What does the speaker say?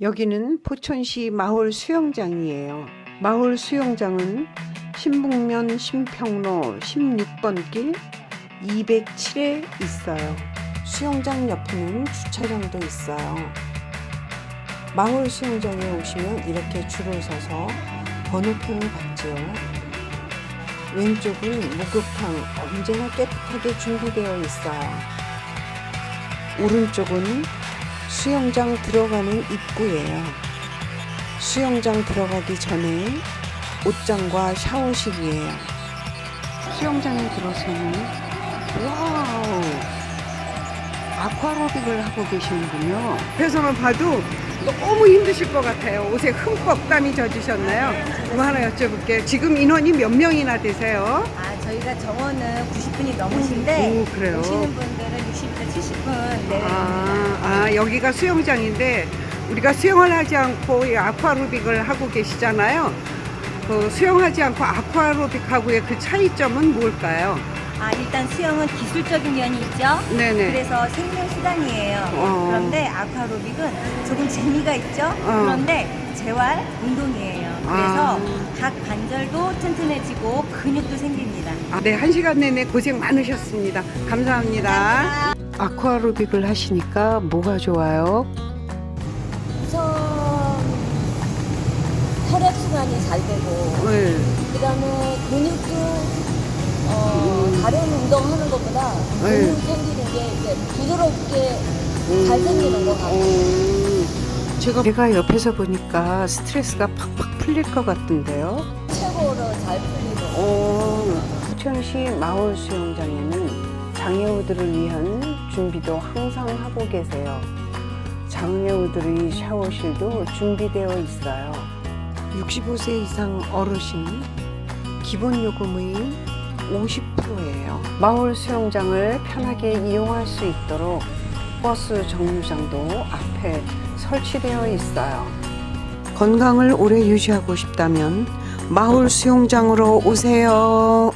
여기는 포천시 마을 수영장이에요. 마을 수영장은 신북면 신평로 16번 길 207에 있어요. 수영장 옆에는 주차장도 있어요. 마을 수영장에 오시면 이렇게 줄을 서서 번호표를 받지요. 왼쪽은 목욕탕 언제나 깨끗하게 준비되어 있어요. 오른쪽은 수영장 들어가는 입구예요. 수영장 들어가기 전에 옷장과 샤워실이에요. 수영장에 들어서는 와우 아쿠아로빅을 하고 계시는군요. 배송을 봐도 너무 힘드실 것 같아요. 옷에 흠뻑 땀이 젖으셨나요? 뭐 하나 여쭤볼게요. 지금 인원이 몇 명이나 되세요? 아, 저희가 정원은 90분이 넘으신데 오, 그래요? 오시는 분들은 60분, 70분 네. 아, 아, 여기가 수영장인데 우리가 수영을 하지 않고 이 아쿠아로빅을 하고 계시잖아요. 그 수영하지 않고 아쿠아로빅하고의 그 차이점은 뭘까요? 아, 일단 수영은 기술적인 면이 있죠. 네네. 그래서 생명 수단이에요. 어. 그런데 아쿠아로빅은 조금 재미가 있죠. 어. 그런데 재활 운동이에요. 아. 그래서 각 관절도 튼튼해지고 근육도 생깁니다. 아, 네, 한 시간 내내 고생 많으셨습니다. 감사합니다. 아쿠아로빅을 하시니까 뭐가 좋아요? 우선 혈액 순환이 잘 되고 네. 그다음에 근육도 어, 다른 운동하는 것보다 네. 근육 생기는 게 이제 부드럽게 잘 생기는 것 같아요. 음, 제가 제가 옆에서 보니까 스트레스가 팍팍 풀릴 것 같은데요. 최고로 잘 풀리고 어, 포천시 마을 수영장에는 장애우들을 위한 준비도 항상 하고 계세요. 장애우들의 샤워실도 준비되어 있어요. 65세 이상 어르신 기본 요금의 50%예요. 마을 수영장을 편하게 이용할 수 있도록 버스 정류장도 앞에 설치되어 있어요. 건강을 오래 유지하고 싶다면 마을 수영장으로 오세요.